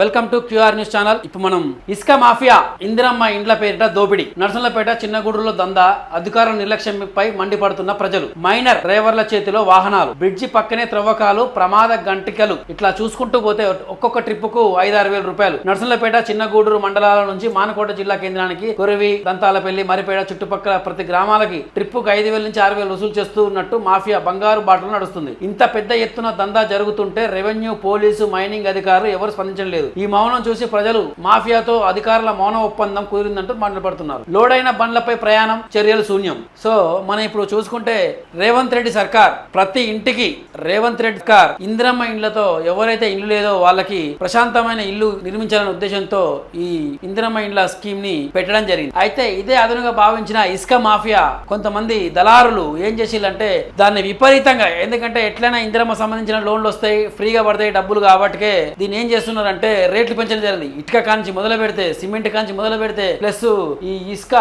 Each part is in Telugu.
Welcome to QR news channel. ఇప్పుడు మనం ఇసుక మాఫియా ఇందిరమ్మ ఇండ్ల పేరిట దోపిడీ. నర్సంలపేట చిన్నగూడూరులో దందా అధికారుల నిర్లక్ష్యంపై మండిపడుతున్న ప్రజలు. మైనర్ డ్రైవర్ల చేతిలో వాహనాలు. బ్రిడ్జి పక్కనే త్రవ్వకాలు ప్రమాద గంటికలు. ఇట్లా చూసుకుంటూ పోతే ఒక్కొక్క ట్రిప్కు ఐదారు వేల రూపాయలు. నర్సంలపేట చిన్నగూడూరు మండలాల నుంచి మానకోట జిల్లా కేంద్రానికి కొరివి దంతాలపల్లి మరిపేట చుట్టుపక్కల ప్రతి గ్రామాలకి ట్రిప్కు ఐదు వేల నుంచి ఆరు వేలు వసూలు చేస్తూ ఉన్నట్టు మాఫియా బంగారు బాటలు నడుస్తుంది. ఇంత పెద్ద ఎత్తున దందా జరుగుతుంటే రెవెన్యూ పోలీసు మైనింగ్ అధికారులు ఎవరు స్పందించడం లేదు. ఈ మౌనం చూసి ప్రజలు మాఫియాతో అధికారుల మౌన ఒప్పందం కుదిరిందంటూ మాట్లాడుతున్నారు లోడైన బండ్లపై ప్రయాణం చర్యలు శూన్యం. సో మనం ఇప్పుడు చూసుకుంటే రేవంత్ రెడ్డి సర్కార్ ప్రతి ఇంటికి రేవంత్ రెడ్డి సర్కార్ ఇందిరమ్మ ఇండ్లతో ఎవరైతే ఇల్లు లేదో వాళ్ళకి ప్రశాంతమైన ఇల్లు నిర్మించాలనే ఉద్దేశంతో ఈ ఇందిరమ్మ ఇండ్ల స్కీమ్ని పెట్టడం జరిగింది. అయితే ఇదే అదనంగా భావించిన ఇసుక మాఫియా కొంతమంది దళారులు ఏం చేసిల్లంటే దాన్ని విపరీతంగా ఎందుకంటే ఎట్లయినా ఇందిరమ్మ సంబంధించిన లోన్లు వస్తాయి ఫ్రీగా పడతాయి డబ్బులు కాబట్టికే. దీన్ని ఏం చేస్తున్నారంటే రేట్లు పెంచడం జరిగింది. ఇటుక కాంచి మొదలు పెడితే సిమెంట్ కాంచి మొదలు పెడితే ప్లస్ ఈ ఇసుక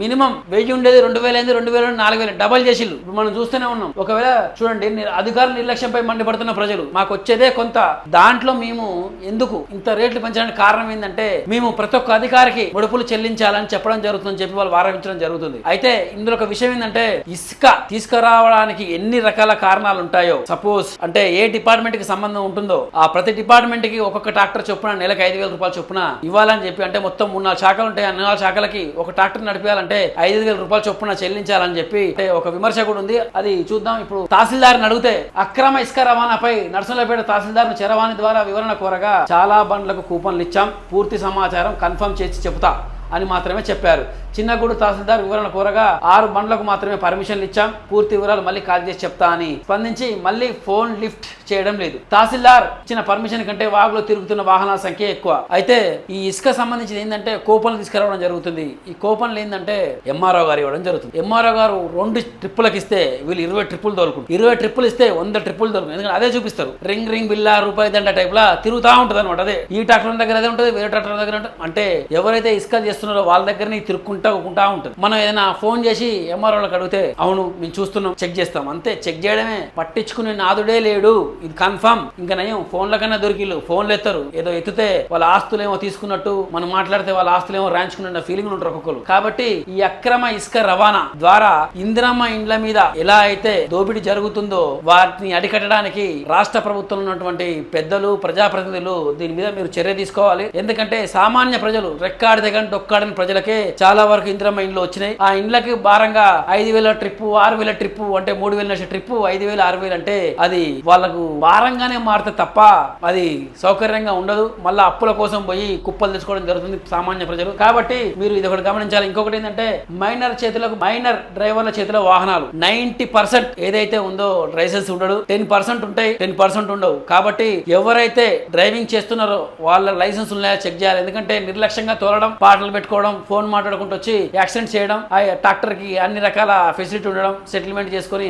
మినిమం వెయ్యి ఉండేది రెండు వేల అయింది రెండు వేల నుండి నాలుగు వేలు డబల్ చేసిల్లు మనం చూస్తూనే ఉన్నాం. ఒకవేళ చూడండి అధికారుల నిర్లక్ష్యంపై మండిపడుతున్న ప్రజలు మాకు వచ్చేదే కొంత. దాంట్లో మేము ఎందుకు ఇంత రేట్లు పెంచడానికి కారణం ఏంటంటే మేము ప్రతి ఒక్క అధికారికి ముడుపులు చెల్లించాలని చెప్పడం జరుగుతుందని చెప్పి వాళ్ళు వారించడం జరుగుతుంది. అయితే ఇందులో ఒక విషయం ఏంటంటే ఇసుక తీసుకురావడానికి ఎన్ని రకాల కారణాలు ఉంటాయో సపోజ్ అంటే ఏ డిపార్ట్మెంట్కి సంబంధం ఉంటుందో ఆ ప్రతి డిపార్ట్మెంట్కి ఒక్కొక్క ట్రాక్టర్ చొప్పున నెలకు ఐదు వేల రూపాయలు చొప్పున ఇవ్వాలని చెప్పి అంటే మొత్తం మూడు నాలుగు శాఖలు ఉంటాయి ఆ నాలుగు శాఖలకి ఒక ట్రాక్టర్ నడిపేయాలంటే ఐదు వేల రూపాయలు చొప్పున చెల్లించాలని చెప్పి అంటే ఒక విమర్శ కూడా ఉంది. అది చూద్దాం. ఇప్పుడు తహసీల్దార్ని అడిగితే అక్రమ ఇసుక రవాణాపై నర్సంలపేట తహసీల్దార్ చరవాణి ద్వారా వివరణ కోరగా చాలా బండ్లకు కూపన్లు ఇచ్చాం. పూర్తి సమాచారం కన్ఫర్మ్ చేసి చెబుతా. అని మాత్రమే చెప్పారు. చిన్నగూడు తహసీల్దార్ వివరణ కోరగా ఆరు బండ్లకు మాత్రమే పర్మిషన్లు ఇచ్చాం. పూర్తి వివరాలు మళ్ళీ కాల్ చేసి చెప్తా అని స్పందించి మళ్ళీ ఫోన్ లిఫ్ట్ చేయడం లేదు. తహసీల్దార్ ఇచ్చిన పర్మిషన్ కంటే వాగులో తిరుగుతున్న వాహనాల సంఖ్య ఎక్కువ. అయితే ఈ ఇసుక సంబంధించి ఏంటంటే కూపన్లు తీసుకురావడం జరుగుతుంది. ఈ కూపన్లు ఏంటంటే ఎంఆర్ఓ గారు ఇవ్వడం జరుగుతుంది. ఎంఆర్ఓ గారు రెండు ట్రిప్పులకు ఇస్తే వీళ్ళు ఇరవై ట్రిప్పులు దొరుకుంటారు ఇరవై ట్రిప్పులు ఇస్తే వంద ట్రిప్పులు దొరుకుతుంది ఎందుకంటే అదే చూపిస్తారు. రింగ్ రింగ్ బిల్లా రూపాయి దండ టైప్ లా తిరుగుతా ఉంటుంది అనమాట అదే ఈ ట్రాక్టర్ దగ్గర అదే ఉంటుంది వేరే ట్రాక్టర్ దగ్గర ఉంటుంది. అంటే ఎవరైతే ఇసుక చేస్తున్నారో వాళ్ళ దగ్గరనే తిరుక్కుంటా ఉంటా ఉంటుంది. మనం ఏదైనా ఫోన్ చేసి ఎంఆర్ఓలకు అడిగితే అవును మేము చూస్తున్నాం చెక్ చేస్తాం. అంతే చెక్ చేయడమే. పట్టించుకునే నాదుడే లేడు. ఇది కన్ఫర్మ్ ఇంకా నయం ఫోన్ల కన్నా దొరికిలు ఫోన్లు ఎత్తారు. ఏదో ఎత్తితే వాళ్ళ ఆస్తులు ఏమో తీసుకున్నట్టు మనం మాట్లాడితే వాళ్ళ ఆస్తులు ఏమో రాయించుకున్న ఫీలింగ్ ఉంటారు ఒక్కొక్కరు. కాబట్టి ఈ అక్రమ ఇసుక రవాణా ద్వారా ఇందిరమ్మ ఇండ్ల మీద ఎలా అయితే దోపిడీ జరుగుతుందో వాటిని అడికట్టడానికి రాష్ట్ర ప్రభుత్వంలో ఉన్నటువంటి పెద్దలు ప్రజాప్రతినిధులు దీని మీద మీరు చర్య తీసుకోవాలి. ఎందుకంటే సామాన్య ప్రజలు రెక్కాడి దగ్గర డొక్కాడని ప్రజలకే చాలా వరకు ఇందిరమ్మ ఇండ్లు వచ్చినాయి. ఆ ఇండ్లకి భారంగా ఐదు వేల ట్రిప్ ఆరు వేల ట్రిప్ అంటే మూడు వేల ట్రిప్ ఐదు వేలు ఆరు వేలు అంటే అది వాళ్ళకు భారంగానే మారితే తప్ప అది సౌకర్యంగా ఉండదు. మళ్ళీ అప్పుల కోసం పోయి కుప్పలు తెచ్చుకోవడం జరుగుతుంది సామాన్య ప్రజలు. కాబట్టి మీరు ఇది ఒకటి గమనించాలి. ఇంకొకటి ఏంటంటే మైనర్ చేతులకు మైనర్ డ్రైవర్ల చేతిలో వాహనాలు నైన్టీ పర్సెంట్ ఏదైతే ఉందో లైసెన్స్ ఉండడు. టెన్ పర్సెంట్ ఉంటాయి టెన్ పర్సెంట్ ఉండవు. కాబట్టి ఎవరైతే డ్రైవింగ్ చేస్తున్నారో వాళ్ళ లైసెన్స్ ఉన్నాయో చెక్ చేయాలి. ఎందుకంటే నిర్లక్ష్యంగా తోలడం పాటలు పెట్టుకోవడం ఫోన్ మాట్లాడుకుంటూ వచ్చి యాక్సిడెంట్ చేయడం ఆ ట్రాక్టర్కి అన్ని రకాల ఫెసిలిటీ ఉండడం సెటిల్మెంట్ చేసుకొని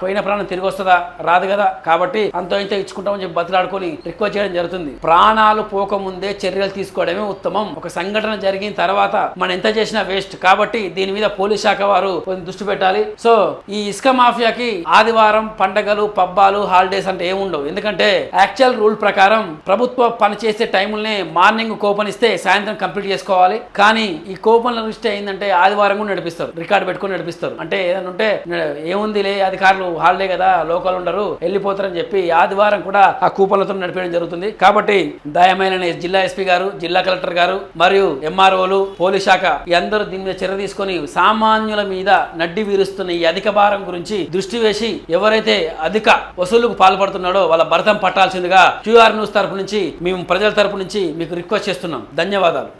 పోయిన ప్రాణం తిరిగి వస్తుందా? రాదు కదా. కాబట్టి అంతో ఇంత ఇచ్చుకుంటామని చెప్పి బతిలాడుకొని రిక్వెస్ట్ చేయడం జరుగుతుంది. ప్రాణాలు పోకముందే చర్యలు తీసుకోవడమే ఉత్తమం. ఒక సంఘటన జరిగిన తర్వాత మనం ఎంత చేసినా వేస్ట్. కాబట్టి దీని మీద పోలీస్ శాఖ వారు కొంచెం దృష్టి పెట్టాలి. సో ఈ ఇసుక మాఫియాకి ఆదివారం పండగలు పబ్బాలు హాలిడేస్ అంటే ఏముండవు ఎందుకంటే యాక్చువల్ రూల్ ప్రకారం ప్రభుత్వ పని చేసే టైముల్నే మార్నింగ్ కూపన్ ఇస్తే సాయంత్రం కంప్లీట్ చేసుకోవాలి. కానీ ఈ కూపన్ల దృష్టి ఏంటంటే ఆదివారం కూడా నడిపిస్తారు. రికార్డు పెట్టుకుని నడిపిస్తారు. అంటే ఏదైనా ఉంటే ఏముందిలే అధికారులు హాలిడే కదా లోకల్ ఉండరు వెళ్ళిపోతారని చెప్పి ఆదివారం కూడా ఆ కూపన్లతో నడిపేయడం జరుగుతుంది. కాబట్టి దయమైన జిల్లా ఎస్పీ గారు జిల్లా కలెక్టర్ గారు మరియు ఎంఆర్ఓలు పోలీస్ శాఖ అందరూ దీని మీద చర్య తీసుకొని సామాన్యుల మీద నడ్డి వీరుస్తున్న ఈ అధిక భారం గురించి దృష్టి వేసి ఎవరైతే అధిక వసూలుకు పాల్పడుతున్నాడో వాళ్ళ భరతం పట్టాల్సిందిగా క్యూఆర్ న్యూస్ తరపు నుంచి మేము ప్రజల తరపు నుంచి మీకు రిక్వెస్ట్ చేస్తున్నాం. ధన్యవాదాలు.